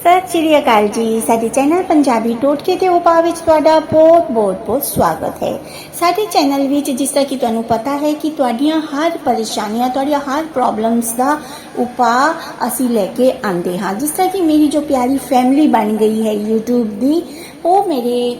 ਸਤਿ ਸ਼੍ਰੀ ਅਕਾਲ ਜੀ। ਸਾਡੇ ਚੈਨਲ ਪੰਜਾਬੀ ਟੋਟਕੇ ਤੇ ਉਪਾਅ ਵਿੱਚ ਤੁਹਾਡਾ ਬਹੁਤ ਬਹੁਤ ਬਹੁਤ ਸਵਾਗਤ ਹੈ। ਸਾਡੇ ਚੈਨਲ ਵਿੱਚ ਜਿਸ ਤਰ੍ਹਾਂ ਕਿ ਤੁਹਾਨੂੰ ਪਤਾ ਹੈ ਕਿ ਤੁਹਾਡੀਆਂ ਹਰ ਪਰੇਸ਼ਾਨੀਆਂ, ਤੁਹਾਡੀਆਂ ਹਰ ਪ੍ਰੋਬਲਮਸ ਦਾ ਉਪਾਅ ਅਸੀਂ ਲੈ ਕੇ ਆਂਦੇ ਹਾਂ। ਜਿਸ ਤਰ੍ਹਾਂ ਕਿ ਮੇਰੀ ਜੋ ਪਿਆਰੀ ਫੈਮਿਲੀ ਬਣ ਗਈ ਹੈ YouTube ਦੀ ਉਹ ਮੇਰੇ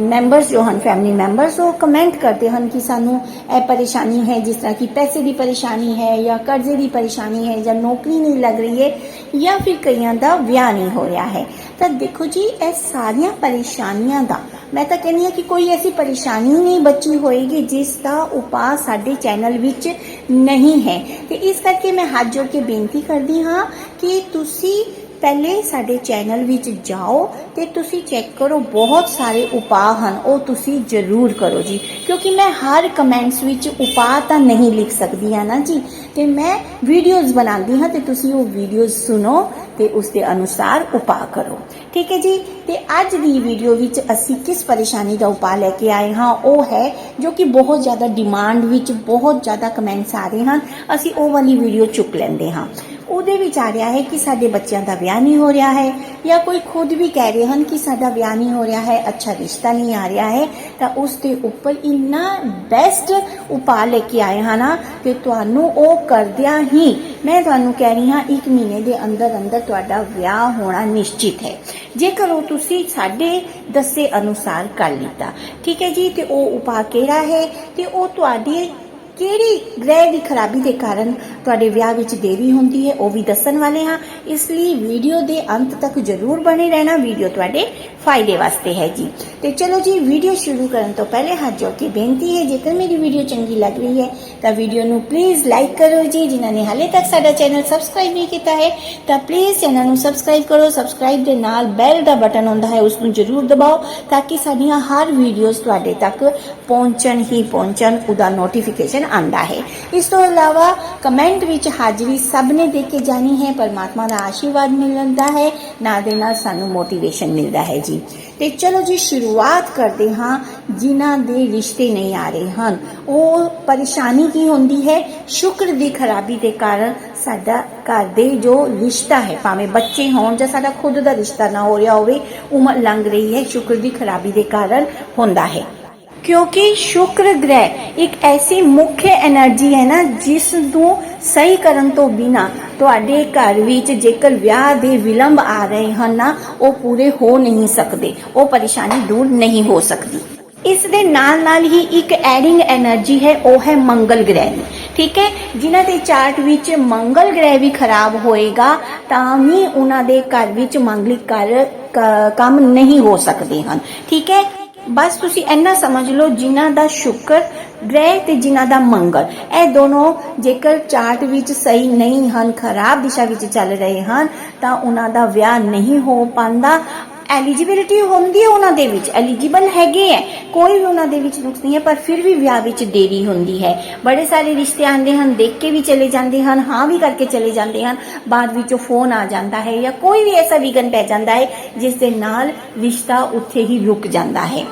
ਮੈਂਬਰਸ ਜੋ ਹਨ ਫੈਮਿਲੀ ਮੈਂਬਰਸ ਉਹ ਕਮੈਂਟ ਕਰਦੇ ਹਨ ਕਿ ਸਾਨੂੰ ਇਹ ਪਰੇਸ਼ਾਨੀ ਹੈ, ਜਿਸ ਤਰ੍ਹਾਂ ਕਿ ਪੈਸੇ ਦੀ ਪਰੇਸ਼ਾਨੀ ਹੈ ਜਾਂ ਕਰਜ਼ੇ ਦੀ ਪਰੇਸ਼ਾਨੀ ਹੈ ਜਾਂ ਨੌਕਰੀ ਨਹੀਂ ਲੱਗ ਰਹੀ ਹੈ ਜਾਂ ਫਿਰ ਕਈਆਂ ਦਾ ਵਿਆਹ ਨਹੀਂ ਹੋ ਰਿਹਾ ਹੈ। ਤਾਂ ਦੇਖੋ ਜੀ, ਇਹ ਸਾਰੀਆਂ ਪਰੇਸ਼ਾਨੀਆਂ ਦਾ, ਮੈਂ ਤਾਂ ਕਹਿੰਦੀ ਹਾਂ ਕਿ ਕੋਈ ਐਸੀ ਪਰੇਸ਼ਾਨੀ ਨਹੀਂ ਬਚੀ ਹੋਏਗੀ ਜਿਸ ਦਾ ਉਪਾਅ ਸਾਡੇ ਚੈਨਲ ਵਿੱਚ ਨਹੀਂ ਹੈ। ਤੇ ਇਸ ਕਰਕੇ ਮੈਂ ਹੱਥ ਜੋੜ ਕੇ ਬੇਨਤੀ ਕਰਦੀ ਹਾਂ ਕਿ ਤੁਸੀਂ ਪਹਿਲੇ ਸਾਡੇ ਚੈਨਲ ਵਿੱਚ ਜਾਓ ਤੇ ਤੁਸੀਂ ਚੈੱਕ ਕਰੋ, ਬਹੁਤ ਸਾਰੇ ਉਪਾਅ ਹਨ, ਉਹ ਤੁਸੀਂ ਜ਼ਰੂਰ ਕਰੋ ਜੀ। ਕਿਉਂਕਿ ਮੈਂ ਹਰ ਕਮੈਂਟਸ ਵਿੱਚ ਉਪਾਅ ਤਾਂ ਨਹੀਂ ਲਿਖ ਸਕਦੀ ਆ ਨਾ ਜੀ? ਤੇ ਮੈਂ ਵੀਡੀਓਜ਼ ਬਣਾਉਂਦੀ ਹਾਂ ਤੇ ਤੁਸੀਂ ਉਹ ਵੀਡੀਓਜ਼ ਸੁਣੋ ਤੇ ਉਸ ਦੇ ਅਨੁਸਾਰ ਉਪਾਅ ਕਰੋ। ਠੀਕ ਹੈ ਜੀ? ਤੇ ਅੱਜ ਦੀ ਵੀਡੀਓ ਵਿੱਚ ਅਸੀਂ ਕਿਸ ਪਰੇਸ਼ਾਨੀ ਦਾ ਉਪਾਅ ਲੈ ਕੇ ਆਏ ਹਾਂ, ਉਹ ਹੈ ਜੋ ਕਿ ਬਹੁਤ ਜ਼ਿਆਦਾ ਡਿਮਾਂਡ ਵਿੱਚ ਬਹੁਤ ਜ਼ਿਆਦਾ ਕਮੈਂਟਸ ਆ ਰਹੇ ਹਨ, ਅਸੀਂ ਉਹ ਵਾਲੀ ਵੀਡੀਓ ਚੁੱਕ ਲੈਂਦੇ ਹਾਂ। ਉਹਦੇ ਵਿੱਚ ਆ ਹੈ ਕਿ ਸਾਡੇ ਬੱਚਿਆਂ ਦਾ ਵਿਆਹ ਨਹੀਂ ਹੋ ਰਿਹਾ ਹੈ ਜਾਂ ਕੋਈ ਖੁਦ ਵੀ ਕਹਿ ਰਹੇ ਹਨ ਕਿ ਸਾਡਾ ਵਿਆਹ ਨਹੀਂ ਹੋ ਰਿਹਾ ਹੈ, ਅੱਛਾ ਰਿਸ਼ਤਾ ਨਹੀਂ ਆ ਰਿਹਾ ਹੈ, ਤਾਂ ਉਸ ਦੇ ਉੱਪਰ ਇੰਨਾ ਬੈਸਟ ਉਪਾਅ ਲੈ ਕੇ ਆਏ ਹਾਂ ਕਿ ਤੁਹਾਨੂੰ ਉਹ ਕਰਦਿਆਂ ਹੀ ਮੈਂ ਤੁਹਾਨੂੰ ਕਹਿ ਰਹੀ ਹਾਂ 1 ਮਹੀਨੇ ਦੇ ਅੰਦਰ ਅੰਦਰ ਤੁਹਾਡਾ ਵਿਆਹ ਹੋਣਾ ਨਿਸ਼ਚਿਤ ਹੈ। ਜੇਕਰ ਉਹ ਤੁਸੀਂ ਸਾਡੇ ਦੱਸੇ ਅਨੁਸਾਰ ਕਰ ਲਿੱਤਾ, ਠੀਕ ਹੈ ਜੀ? ਤੇ ਉਹ ਉਪਾਅ ਕਿਹੜਾ ਹੈ? ਤੇ ਉਹ ਤੁਹਾਡੇ ਕਿਹੜੀ ਗ੍ਰਹਿ ਦੀ ਖਰਾਬੀ ਦੇ ਕਾਰਨ ਤੁਹਾਡੇ ਵਿਆਹ ਵਿੱਚ ਦੇਰੀ ਹੁੰਦੀ ਹੈ, ਉਹ ਵੀ ਦੱਸਣ ਵਾਲੇ ਹਾਂ। ਇਸ ਲਈ ਵੀਡੀਓ ਦੇ ਅੰਤ ਤੱਕ ਜ਼ਰੂਰ ਬਣੇ ਰਹਿਣਾ, ਵੀਡੀਓ ਤੁਹਾਡੇ ਫਾਇਦੇ ਵਾਸਤੇ ਹੈ ਜੀ। ਤੇ ਚਲੋ ਜੀ, ਵੀਡੀਓ ਸ਼ੁਰੂ ਕਰਨ ਤੋਂ ਪਹਿਲੇ ਹੱਥ ਜੋੜ ਕੇ ਬੇਨਤੀ ਹੈ, ਜੇਕਰ ਮੇਰੀ ਵੀਡੀਓ ਚੰਗੀ ਲੱਗ ਰਹੀ ਹੈ, ਤਾਂ ਵੀਡੀਓ ਨੂੰ ਪਲੀਜ਼ ਲਾਈਕ ਕਰੋ ਜੀ। ਜਿਨ੍ਹਾਂ ਨੇ ਹਾਲੇ ਤੱਕ ਸਾਡਾ ਚੈਨਲ ਸਬਸਕ੍ਰਾਈਬ ਨਹੀਂ ਕੀਤਾ ਹੈ, ਤਾਂ ਪਲੀਜ਼ ਚੈਨਲ ਨੂੰ ਸਬਸਕ੍ਰਾਈਬ ਕਰੋ। ਸਬਸਕ੍ਰਾਈਬ ਦੇ ਨਾਲ ਬੈਲ ਦਾ ਬਟਨ ਹੁੰਦਾ ਹੈ, ਉਸ ਨੂੰ ਜ਼ਰੂਰ ਦਬਾਓ, ਤਾਂ ਕਿ ਸਾਡੀਆਂ ਹਰ ਵੀਡੀਓਜ਼ ਤੁਹਾਡੇ ਤੱਕ ਪਹੁੰਚਣ ਹੀ ਪਹੁੰਚਣ, ਉਹਦਾ ਨੋਟੀਫਿਕੇਸ਼ਨ ਆਂਦਾ ਹੈ। ਇਸ ਤੋਂ ਇਲਾਵਾ ਕਮੈਂਟ ਵਿੱਚ ਹਾਜ਼ਰੀ ਸਭ ਨੇ ਦੇ ਕੇ ਜਾਣੀ ਹੈ, ਪਰਮਾਤਮਾ ਦਾ ਆਸ਼ੀਰਵਾਦ ਮਿਲਦਾ ਹੈ, ਨਾਲ ਦੇ ਨਾਲ ਸਾਨੂੰ ਮੋਟੀਵੇਸ਼ਨ ਮਿਲਦਾ ਹੈ ਜੀ। ਤੇ ਚਲੋ ਜੀ, ਸ਼ੁਰੂਆਤ ਕਰਦੇ ਹਾਂ, ਜਿਨ੍ਹਾਂ ਦੇ ਰਿਸ਼ਤੇ ਨਹੀਂ ਆ ਰਹੇ ਹਨ। ਉਹ ਪਰੇਸ਼ਾਨੀ ਕੀ ਹੁੰਦੀ ਹੈ? ਸ਼ੁਕਰ ਦੀ ਖਰਾਬੀ ਦੇ ਕਾਰਨ ਸਾਡਾ ਘਰ ਦੇ ਜੋ ਰਿਸ਼ਤਾ ਹੈ, ਭਾਵੇਂ ਬੱਚੇ ਹੋਣ ਜਾਂ ਸਾਡਾ ਖੁਦ ਦਾ ਰਿਸ਼ਤਾ ਨਾ ਹੋ ਰਿਹਾ ਹੋਵੇ, ਉਮਰ ਲੰਘ ਰਹੀ ਹੈ, ਸ਼ੁਕਰ ਦੀ ਖਰਾਬੀ ਦੇ ਕਾਰਨ ਹੁੰਦਾ ਹੈ। ਕਿਉਂਕਿ ਸ਼ੁਕਰ ਗ੍ਰਹਿ ਇੱਕ ਐਸੀ ਮੁੱਖ એનર્ਜੀ ਹੈ ਨਾ, ਜਿਸ ਨੂੰ ਸਹੀ ਕਰਨ ਤੋਂ ਬਿਨਾ ਤੁਹਾਡੇ ਘਰ ਵਿੱਚ ਜੇਕਰ ਵਿਆਹ ਦੇ ਵਿਲੰਬ ਆ ਰਹੇ ਹਨ ਨਾ, ਉਹ ਪੂਰੇ ਹੋ ਨਹੀਂ ਸਕਦੇ, ਉਹ ਪਰੇਸ਼ਾਨੀ ਦੂਰ ਨਹੀਂ ਹੋ ਸਕਦੀ। ਇਸ ਦੇ ਨਾਲ ਨਾਲ ਹੀ ਇੱਕ ਐਡਿੰਗ એનર્ਜੀ ਹੈ, ਉਹ ਹੈ ਮੰਗਲ ਗ੍ਰਹਿ। ਦੀ ਠੀਕ ਹੈ? ਜਿਨ੍ਹਾਂ ਦੇ ਚਾਰਟ ਵਿੱਚ ਮੰਗਲ ਗ੍ਰਹਿ ਵੀ ਖਰਾਬ ਹੋਏਗਾ, ਤਾਂ ਵੀ ਉਹਨਾਂ ਦੇ ਘਰ ਵਿੱਚ ਮੰਗਲਿਕ ਕੰਮ ਨਹੀਂ ਹੋ ਸਕਦੇ ਹਨ। ਠੀਕ ਹੈ? ਬਸ ਤੁਸੀਂ ਇੰਨਾ ਸਮਝ ਲਓ ਜਿਨ੍ਹਾਂ ਦਾ ਸ਼ੁਕਰ ਗ੍ਰਹਿ ਤੇ ਜਿਨ੍ਹਾਂ ਦਾ ਮੰਗਲ। ਇਹ ਦੋਨੋਂ ਜੇਕਰ ਚਾਰਟ ਵਿੱਚ ਸਹੀ ਨਹੀਂ ਹਨ, ਖਰਾਬ ਦਿਸ਼ਾ ਵਿੱਚ ਚੱਲ ਰਹੇ ਹਨ, ਤਾਂ ਉਹਨਾਂ ਦਾ ਵਿਆਹ ਨਹੀਂ ਹੋ ਪਾਂਦਾ ਐਲੀਜੀਬਿਲਿਟੀ ਹੁੰਦੀ ਹੈ ਉਹਨਾਂ ਦੇ ਵਿੱਚ, ਐਲੀਜੀਬਲ ਹੈਗੇ ਹੈ, ਕੋਈ ਵੀ ਉਹਨਾਂ ਦੇ ਵਿੱਚ ਨੁਕਸ ਨਹੀਂ ਹੈ, ਪਰ ਫਿਰ ਵੀ ਵਿਆਹ ਵਿੱਚ ਦੇਰੀ ਹੁੰਦੀ ਹੈ। ਬੜੇ ਸਾਰੇ ਰਿਸ਼ਤੇ ਆਉਂਦੇ ਹਨ, ਦੇਖ ਕੇ ਵੀ ਚਲੇ ਜਾਂਦੇ ਹਨ, ਹਾਂ ਵੀ ਕਰਕੇ ਚਲੇ ਜਾਂਦੇ ਹਨ, ਬਾਅਦ ਵਿੱਚੋਂ ਫੋਨ ਆ ਜਾਂਦਾ ਹੈ ਜਾਂ ਕੋਈ ਵੀ ਐਸਾ ਵਿਗਨ ਪੈ ਜਾਂਦਾ ਹੈ, ਜਿਸ ਦੇ ਨਾਲ ਰਿਸ਼ਤਾ ਉੱਥੇ ਹੀ ਰੁਕ ਜਾਂਦਾ ਹੈ।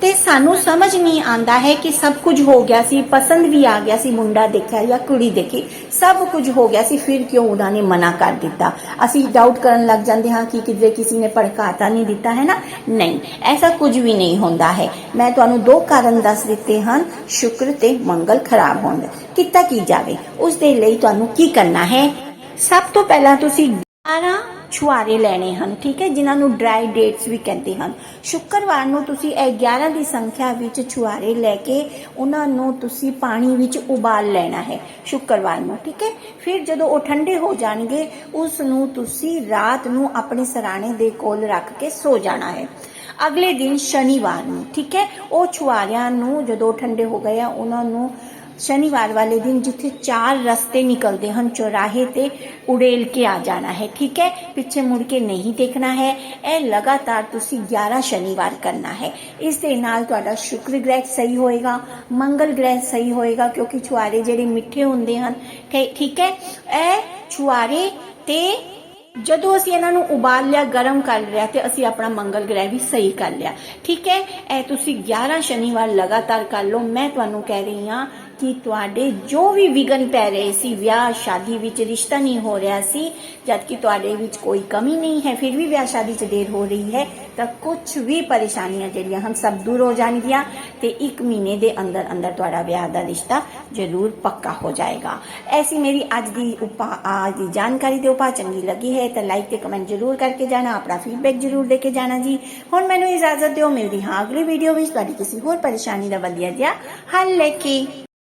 ਤੇ ਸਾਨੂੰ ਸਮਝ ਨਹੀਂ ਆਂਦਾ ਹੈ ਕਿ ਸਭ ਕੁਝ ਹੋ ਗਿਆ ਸੀ, ਪਸੰਦ ਵੀ ਆ ਗਿਆ ਸੀ, ਮੁੰਡਾ ਦੇਖਿਆ ਜਾਂ ਕੁੜੀ ਦੇਖੀ, ਸਭ ਕੁਝ ਹੋ ਗਿਆ ਸੀ, ਫਿਰ ਕਿਉਂ ਉਹਨਾਂ ਨੇ ਮਨਾ ਕਰ ਦਿੱਤਾ? ਅਸੀਂ ਡਾਊਟ ਕਰਨ ਲੱਗ ਜਾਂਦੇ ਹਾਂ ਕਿ ਕਿਤੇ ਕਿਸੇ ਨੇ ਭੜਕਾਤਾ ਨਹੀਂ, ਦਿੱਤਾ ਹੈ ਨਾ? ਨਹੀਂ, ਐਸਾ ਕੁਝ ਵੀ ਨਹੀਂ ਹੁੰਦਾ ਹੈ। ਮੈਂ ਤੁਹਾਨੂੰ ਦੋ ਕਾਰਨ ਦੱਸ ਦਿੱਤੇ ਹਨ, ਸ਼ੁਕਰ ਤੇ ਮੰਗਲ ਖਰਾਬ ਹੋਣ ਦਾ। ਕੀਤਾ ਕੀ ਜਾਵੇ? ਉਸ ਦੇ ਲਈ ਤੁਹਾਨੂੰ ਕੀ ਕਰਨਾ ਹੈ? ਸਭ ਤੋਂ ਪਹਿਲਾਂ ਤੁਸੀਂ 12 ਛੁਆਰੇ ਲੈਣੇ ਹਨ, ਠੀਕ ਹੈ, ਜਿਨ੍ਹਾਂ ਨੂੰ ਡਰਾਈ ਡੇਟਸ ਵੀ ਕਹਿੰਦੇ ਹਨ। ਸ਼ੁੱਕਰਵਾਰ ਨੂੰ ਤੁਸੀਂ ਇਹ 11 ਦੀ ਸੰਖਿਆ ਵਿੱਚ ਛੁਆਰੇ ਲੈ ਕੇ ਉਹਨਾਂ ਨੂੰ ਤੁਸੀਂ ਪਾਣੀ ਵਿੱਚ ਉਬਾਲ ਲੈਣਾ ਹੈ ਸ਼ੁੱਕਰਵਾਰ ਨੂੰ, ਠੀਕ ਹੈ। ਫਿਰ ਜਦੋਂ ਉਹ ਠੰਡੇ ਹੋ ਜਾਣਗੇ, ਉਸ ਨੂੰ ਤੁਸੀਂ ਰਾਤ ਨੂੰ ਆਪਣੇ ਸਰਾਣੇ ਦੇ ਕੋਲ ਰੱਖ ਕੇ ਸੋ ਜਾਣਾ ਹੈ। ਅਗਲੇ ਦਿਨ ਸ਼ਨੀਵਾਰ ਨੂੰ, ਠੀਕ ਹੈ, ਉਹ ਛੁਆਰਿਆਂ ਨੂੰ ਜਦੋਂ ਠੰਡੇ ਹੋ ਗਏ ਆ, ਉਹਨਾਂ ਨੂੰ ਸ਼ਨੀਵਾਰ ਵਾਲੇ ਦਿਨ ਜਿੱਥੇ ਚਾਰ ਰਸਤੇ ਨਿਕਲਦੇ ਹਨ, ਚੌਰਾਹੇ ਤੇ ਉਡੇਲ ਕੇ ਆ ਜਾਣਾ ਹੈ, ਠੀਕ ਹੈ? ਪਿੱਛੇ ਮੁੜ ਕੇ ਨਹੀਂ ਦੇਖਣਾ ਹੈ। ਇਹ ਲਗਾਤਾਰ ਤੁਸੀਂ 11 ਸ਼ਨੀਵਾਰ ਕਰਨਾ ਹੈ। ਇਸ ਦੇ ਨਾਲ ਤੁਹਾਡਾ ਸ਼ੁਕਰ ਗ੍ਰਹਿ ਸਹੀ ਹੋਏਗਾ, ਮੰਗਲ ਗ੍ਰਹਿ ਸਹੀ ਹੋਏਗਾ, ਕਿਉਂਕਿ ਛੁਆਰੇ ਜਿਹੜੇ ਮਿੱਠੇ ਹੁੰਦੇ ਹਨ ਠੀਕ ਹੈ? ਇਹ ਛੁਆਰੇ ਤੇ ਜਦੋਂ ਅਸੀਂ ਇਹਨਾਂ ਨੂੰ ਉਬਾਲ ਲਿਆ, ਗਰਮ ਕਰ ਲਿਆ ਤੇ ਅਸੀਂ ਆਪਣਾ ਮੰਗਲ ਗ੍ਰਹਿ ਵੀ ਸਹੀ ਕਰ ਲਿਆ, ਠੀਕ ਹੈ? ਇਹ ਤੁਸੀਂ 11 ਸ਼ਨੀਵਾਰ ਲਗਾਤਾਰ ਕਰ ਲਓ। ਮੈਂ ਤੁਹਾਨੂੰ ਕਹਿ ਰਹੀ ਹਾਂ ਕਿ ਤੁਹਾਡੇ ਜੋ ਵੀ ਵਿਗਨ ਪੈ ਰਹੇ ਸੀ, ਵਿਆਹ, ਸ਼ਾਦੀ ਵਿੱਚ ਰਿਸ਼ਤਾ ਨਹੀਂ ਹੋ ਰਿਹਾ ਸੀ ਜਦ ਕਿ ਤੁਹਾਡੇ ਵਿੱਚ ਕੋਈ ਕਮੀ ਨਹੀਂ ਹੈ, ਫਿਰ ਵੀ ਵਿਆਹ, ਸ਼ਾਦੀ 'ਚ ਦੇਰ ਹੋ ਰਹੀ ਹੈ, ਤਾਂ ਕੁਝ ਵੀ ਪਰੇਸ਼ਾਨੀਆਂ ਜਿਹੜੀਆਂ ਹਨ, ਸਭ ਦੂਰ ਹੋ ਜਾਣਗੀਆਂ ਤੇ 1 ਮਹੀਨੇ ਦੇ ਅੰਦਰ ਅੰਦਰ ਤੁਹਾਡਾ ਵਿਆਹ ਦਾ ਰਿਸ਼ਤਾ ਜ਼ਰੂਰ ਪੱਕਾ ਹੋ ਜਾਏਗਾ। ਐਸੀ ਮੇਰੀ ਅੱਜ ਦੀ ਉਪਾ, ਅੱਜ ਦੀ ਜਾਣਕਾਰੀ ਦੇ ਉਪਾ ਚੰਗੀ ਲੱਗੀ ਹੈ, ਤਾਂ ਲਾਈਕ ਤੇ ਕਮੈਂਟ ਜ਼ਰੂਰ ਕਰਕੇ ਜਾਣਾ, ਆਪਣਾ ਫੀਡਬੈਕ ਜ਼ਰੂਰ ਦੇ ਕੇ ਜਾਣਾ ਜੀ। ਹੁਣ ਮੈਨੂੰ ਇਜਾਜ਼ਤ ਦਿਓ, ਮਿਲਦੀ ਹਾਂ ਅਗਲੀ ਵੀਡੀਓ ਵਿੱਚ, ਤੁਹਾਡੀ ਕਿਸੇ ਹੋਰ ਪਰੇਸ਼ਾਨੀ ਦਾ ਵਧੀਆ ਜਿਹਾ ਹੱਲ ਲੈ ਕੇ।